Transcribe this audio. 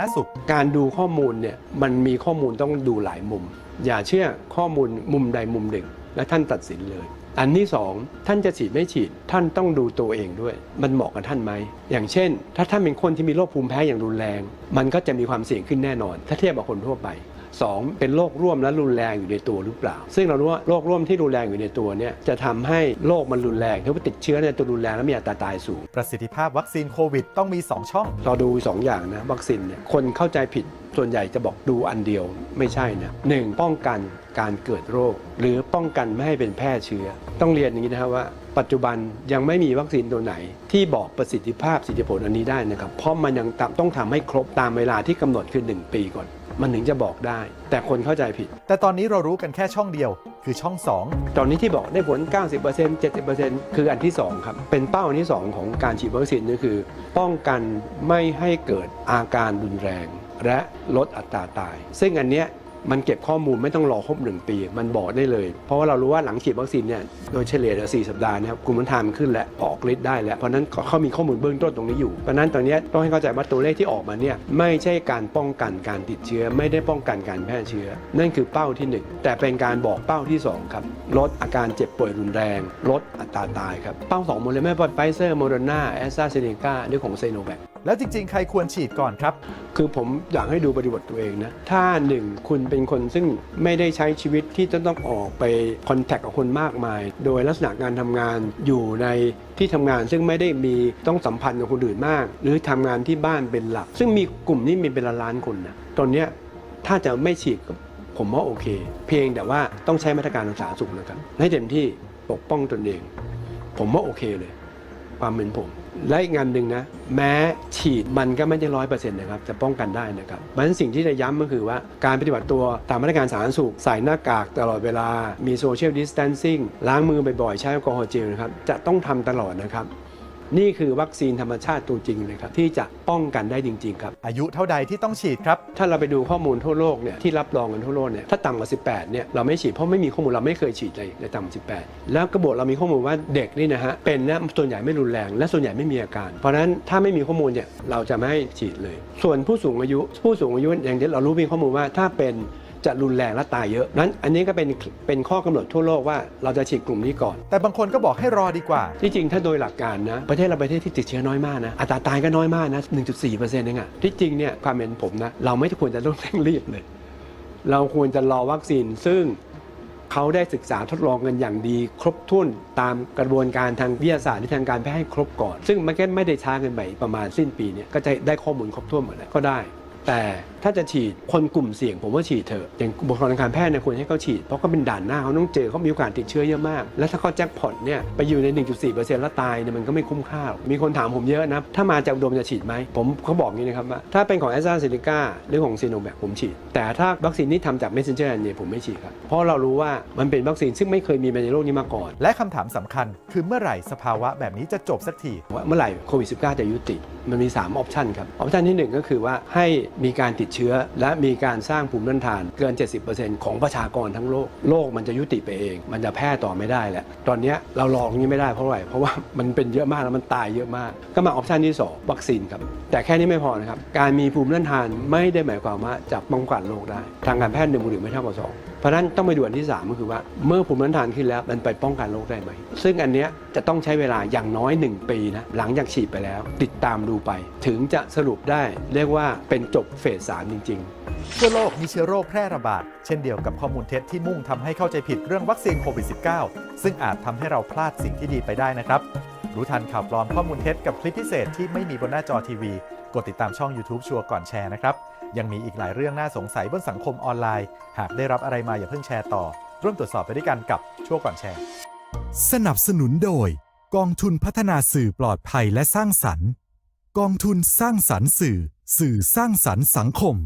ณสุข การดูข้อมูลเนี่ยมันมีข้อมูลต้องดูหลายมุม อย่าเชื่อข้อมูลมุมใดมุมหนึ่ง และท่านตัดสินเลย อันที่สองท่านจะฉีดไม่ฉีด ท่านต้องดูตัวเองด้วย มันเหมาะกับท่านไหม อย่างเช่น ถ้าท่านเป็นคนที่มีโรคภูมิแพ้อย่างรุนแรง มันก็จะมีความเสี่ยงขึ้นแน่นอน ถ้าเทียบกับคนทั่วไป สองเป็นโรคร่วมและรุนแรงอยู่ในตัวหรือเปล่า ซึ่งเรารู้ว่าโรคร่วมที่รุนแรงอยู่ในตัวเนี่ยจะทำให้โรคมันรุนแรงถ้าว่าติดเชื้อในตัวรุนแรงแล้วมีอัตราตายสูง ประสิทธิภาพวัคซีนโควิดต้องมี 2 ช่อง เราดู 2 อย่างนะวัคซีนเนี่ยคนเข้าใจผิดส่วนใหญ่จะบอกดูอันเดียวไม่ใช่นะหนึ่งป้องกันการเกิดโรค หรือป้องกันไม่ให้เป็นแพร่เชื้อ ต้องเรียนอย่างนี้นะครับว่าปัจจุบันยังไม่มีวัคซีนตัวไหน ที่บอกประสิทธิภาพสิทธิผลอันนี้ได้นะครับเพราะมันยังต้องทำให้ครบตามเวลาที่กำหนดคือ 1 ปีก่อน มันถึงจะบอกได้ แต่คนเข้าใจผิด แต่ตอนนี้เรารู้กันแค่ช่องเดียว คือช่องตอนนี้ที่บอกได้ผล 90% 70%คืออันที่ 2 ครับ เป็นเป้าอันที่ 2 ของการฉีดวัคซีนก็คือ ป้องกันไม่ให้เกิดอาการรุนแรง และลดอัตราตาย ซึ่งอันเนี้ย มันเก็บข้อมูลไม่ต้องรอครบ1ปี มันบอกได้เลย เพราะว่าเรารู้ว่าหลังฉีดวัคซีนเนี่ยโดยเฉลี่ยแล้ว4สัปดาห์นะครับภูมิต้านทานมันขึ้นและออกฤทธิ์ได้แล้ว เพราะนั้นเขามีข้อมูลเบื้องต้นตรงนี้อยู่ เพราะนั้นตอนนี้ต้องให้เข้าใจว่าตัวเลขที่ออกมาเนี่ยไม่ใช่การป้องกันการติดเชื้อ ไม่ได้ป้องกันการแพร่เชื้อ นั่นคือเป้าที่หนึ่งแต่เป็นการบอกเป้าที่สองครับ ลดอาการเจ็บป่วยรุนแรง ลดอัตราตายครับเป้าสองหมดเลยไม่ว่าไฟเซอร์โมเดอร์นาแอสตราเซเนกาหรือของเซโนแวค แล้วจริง ๆ ใครควรฉีดก่อนครับ คือผมอยากให้ดูบริบทตัวเองนะ ถ้าหนึ่งคุณเป็นคนซึ่งไม่ได้ใช้ชีวิตที่จะต้องออกไปคอนแทคกับคนมากมาย โดยลักษณะการทำงานอยู่ในที่ทำงานซึ่งไม่ได้มีต้องสัมพันธ์กับคนอื่นมาก หรือทำงานที่บ้านเป็นหลัก ซึ่งมีกลุ่มนี้มีเป็นล้านๆคนนะตอนเนี้ยถ้าจะไม่ฉีดผมว่าโอเค เพียงแต่ว่าต้องใช้มาตรการทางสาธารณสุขนะครับให้เต็มที่ปกป้องตนเอง ผมว่าโอเคเลย ความเป็นผม และอีกงานหนึ่งนะแม้ฉีดมันก็ไม่ได้ร้อยเปอร์เซ็นต์นะครับจะป้องกันได้นะครับเพราะฉะนั้นสิ่งที่จะย้ำก็คือว่าการปฏิบัติตัวตามมาตรการสาธารณสุขใส่หน้ากากตลอดเวลา มีโซเชียลดิสแทนซิ่งล้างมือบ่อยๆ ใช้แอลกอฮอล์เจลนะครับจะต้องทำตลอดนะครับ นี่คือวัคซีนธรรมชาติตัวจริงเลยครับที่จะป้องกันได้จริงๆครับ อายุเท่าใดที่ต้องฉีดครับ ถ้าเราไปดูข้อมูลทั่วโลกเนี่ยที่รับรองกันทั่วโลกเนี่ยถ้าต่ำกว่า 18เนี่ยเราไม่ฉีดเพราะไม่มีข้อมูลเราไม่เคยฉีดเลยในต่ำกว่า 18 แล้วกระบวนเรามีข้อมูลว่าเด็กนี่นะฮะเป็นนะส่วนใหญ่ไม่รุนแรง และส่วนใหญ่ไม่มีอาการ เพราะฉะนั้นถ้าไม่มีข้อมูลเนี่ยเราจะไม่ให้ฉีดเลย ส่วนผู้สูงอายุ ผู้สูงอายุอย่างที่เรารู้มีข้อมูลว่าถ้าเป็น จะรุนแรงและตายเยอะนั้นอันนี้ก็เป็นเป็นข้อกำหนดทั่วโลกว่าเราจะฉีดกลุ่มนี้ก่อน แต่บางคนก็บอกให้รอดีกว่า ที่จริงถ้าโดยหลักการนะ ประเทศเราประเทศที่ติดเชื้อน้อยมากนะ อัตราตายก็น้อยมากนะ 1.4%เองอะที่จริงเนี่ยความเห็นผมนะ เราไม่ควรจะต้องเร่งรีบเลย เราควรจะรอวัคซีนซึ่งเขาได้ศึกษาทดลองกันอย่างดี ครบถ้วนตามกระบวนการทางวิทยาศาสตร์หรือทางการแพทย์ให้ครบก่อน ซึ่งมันก็ไม่ได้ช้าเกินไปประมาณสิ้นปีเนี่ยก็จะได้ข้อมูลครบถ้วนหมดแล้วก็ได้ แต่ถ้าจะฉีดคนกลุ่มเสี่ยง ผมว่าฉีดเถอะอย่างบุคลากรทางการแพทย์เนี่ยควรให้เขาฉีด เพราะเขาเป็นด่านหน้าเขาต้องเจอเขามีโอกาสติดเชื้อเยอะมาก แล้วถ้าเขาแจ็คพอตเนี่ยไปอยู่ใน 1.4%แล้วตายเนี่ยมันก็ไม่คุ้มค่าหรอกมีคนถามผมเยอะนะถ้ามาจากอุดมจะฉีดไหมผมเขาบอกอย่างนี้นะครับว่าถ้าเป็นของแอสตราเซเนกาหรือของซีโนแวคผมฉีด แต่ถ้าวัคซีนที่ทำจาก messenger RNA ผมไม่ฉีดครับเพราะเรารู้ว่ามันเป็นวัคซีนซึ่งไม่เคยมีในโลกนี้มาก่อน และคำถามสำคัญ คือเมื่อไหร่สภาวะแบบนี้จะจบสักทีว่าเมื่อไหร่โควิด -19 จะยุติมันมี 3 ออปชันครับ ออปชันที่ 1 ก็คือว่าให้มีการติดเชื้อ และมีการสร้างภูมิต้านทานเกิน 70%ของประชากรทั้งโลก โลกมันจะยุติไปเอง มันจะแพร่ต่อไม่ได้แล้ว ตอนนี้เราลองอย่างนี้ไม่ได้เพราะอะไร เพราะว่ามันเป็นเยอะมากแล้วมันตายเยอะมาก ก็มาออปชันที่ 2 วัคซีนครับ แต่แค่นี้ไม่พอนะครับ การมีภูมิต้านทานไม่ได้หมายความว่าจะป้องกันโรคได้ ทางการแพทย์หนึ่งบวกหนึ่งไม่เท่ากับสอง เพราะนั้นต้องไปดูอันที่ 3 ก็คือว่าเมื่อภูมิต้านทานขึ้นแล้วมันไปป้องกันโรคได้ไหม ซึ่งอันเนี้ยจะต้องใช้เวลาอย่างน้อย 1 ปีนะหลังจากฉีดไปแล้ว ติดตามดูไป ถึงจะสรุปได้เรียกว่าเป็นจบเฟสสามจริง ๆ ทั่วโลกมีเชื้อโรคแพร่ระบาด เช่นเดียวกับข้อมูลเท็จที่มุ่งทำให้เข้าใจผิดเรื่องวัคซีนโควิด -19 ซึ่งอาจทำให้เราพลาดสิ่งที่ดีไปได้นะครับรู้ทันข่าวปลอมข้อมูลเท็จกับคลิปพิเศษที่ไม่มีบนหน้าจอทีวีกดติดตามช่อง YouTube ชัวร์ก่อนแชร์นะครับ ยังมีอีกหลายเรื่องน่าสงสัยบนสังคมออนไลน์ หากได้รับอะไรมาอย่าเพิ่งแชร์ต่อ ร่วมตรวจสอบไปด้วยกันกับชัวก่อนแชร์ สนับสนุนโดย กองทุนพัฒนาสื่อปลอดภัยและสร้างสรรค์ กองทุนสร้างสรรค์สื่อ สื่อสร้างสรรค์สังคม